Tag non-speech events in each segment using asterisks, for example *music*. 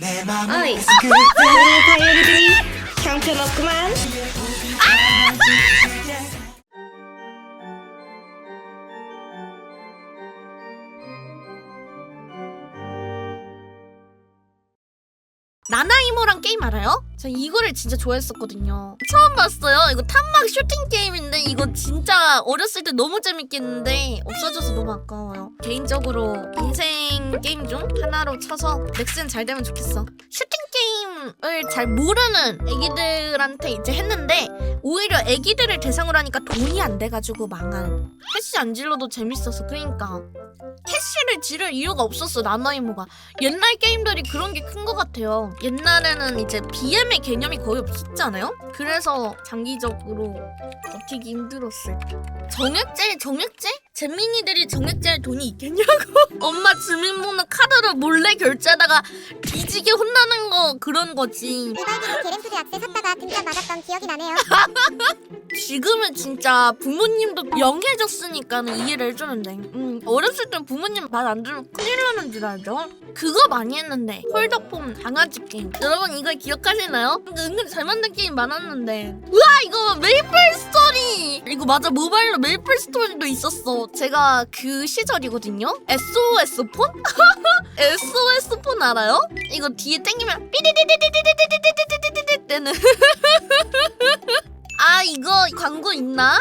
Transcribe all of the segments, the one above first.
Oj. Three, three, three. Count to love command. 나나이모랑 게임 알아요? 저 이거를 진짜 좋아했었거든요. 처음 봤어요. 이거 탄막 슈팅 게임인데 이거 진짜 어렸을 때 너무 재밌겠는데 없어져서 너무 아까워요. 개인적으로 인생 게임 중 하나로 쳐서 넥슨 잘 되면 좋겠어. 슈팅 게임을 잘 모르는 애기들한테 이제 했는데 오히려 애기들을 대상으로 하니까 돈이 안 돼가지고 망한. 캐시 안 질러도 재밌어서 그러니까 캐시를 지를 이유가 없었어 나나이모가. 옛날 게임들이 그런 게 큰 것 같아요. 옛날에는 이제 BM의 개념이 거의 없었잖아요. 그래서 장기적으로 버티기 힘들었을 때. 정액제, 정액제? 잼민이들이 정액제할 돈이 있겠냐고. *laughs* 엄마 주민번호 카드를 몰래 결제하다가 뒤지게 혼나는 거 그런 거지. 이발기로 게렌푸드 약세 샀다가 등짝 맞았던 기억이 나네요. *laughs* 지금은 진짜 부모님도 영해졌으니까는 이해를 해주는데 음, 어렸을 땐 부모님 말 안 들으면 큰일 나는 줄 알죠? 그거 많이 했는데 폴더폼 강아지 게임 여러분 이걸 기억하시나요? 은근히 잘 만든 게임 많았는데 우와 이거 메이플 스토리 이거 맞아 모바일로 메이플 스토리도 있었어 제가 그 시절이거든요 SOS 폰? *laughs* SOS 폰 알아요? 이거 뒤에 땡기면 삐디디디디디디디디디디디디디 때는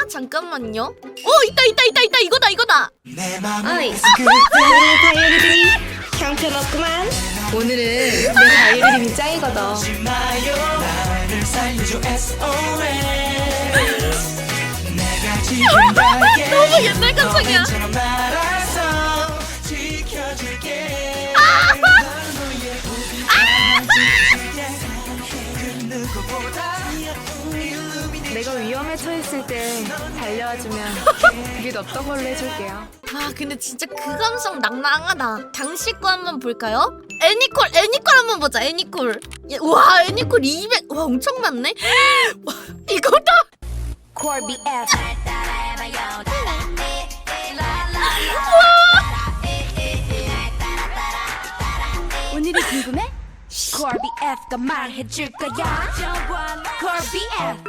잠깐만요. 어 있다 있다 있다 있다. 이거다 이거다. 그때의 다이어리들이 형편없구만. 오늘은 내 다이어리 짱이거든. 나를 살려줘 SOS *laughs* 내가 지금 너무 옛날 감성이야. 내가 위험에 처했을 때 달려와주면 그게 어떤 걸로 해줄게요 아 근데 진짜 그 감성 낭낭하다. 당시 거 한번 볼까요? 애니콜 애니콜 한번 보자 애니콜. 예, 와 애니콜 200. 와 엄청 많네. *gasps* 와, 이거다. 콜 *laughs* 콜비 F가 말해줄 거야. 콜비 F.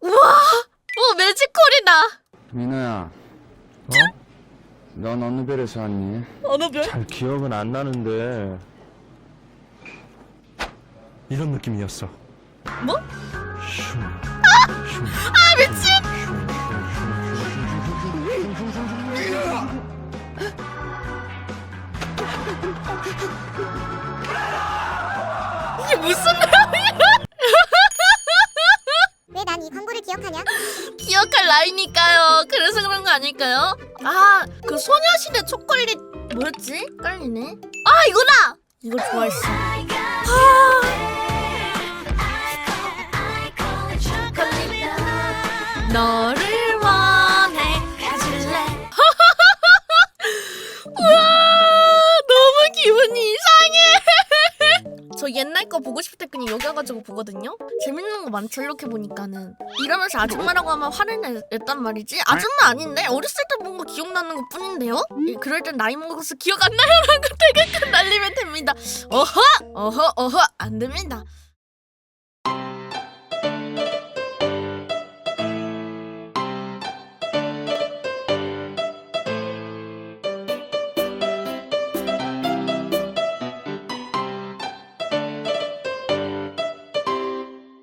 *laughs* 우와. 오 매지콜이다. 민호야, 어? 넌 어느 별에서 왔니? 어느 별? 잘 기억은 안 나는데 이런 느낌이었어. 뭐? 슝, 슝, 아 미친. 무슨 내용이야? 왜 난 이 광고를 기억하냐? 기억할 나이니까요. 그래서 그런 거 아닐까요? 아, 그 소녀시대 초콜릿 뭐였지? 깔리네. 아, 이거다. 이거 좋아했어. 아. 너를 거 보고 싶을 때 그냥 여기 와가지고 보거든요. 재밌는 거 많죠 이렇게 보니까는 이러면서 아줌마라고 하면 화를 내- 냈단 말이지. 아줌마 아닌데 어렸을 때 본 거 기억나는 것 뿐인데요. 예, 그럴 땐 나이 먹어서 기억 안 나요라고 태극권 *laughs* 날리면 됩니다. 어허 어허 어허 안 됩니다.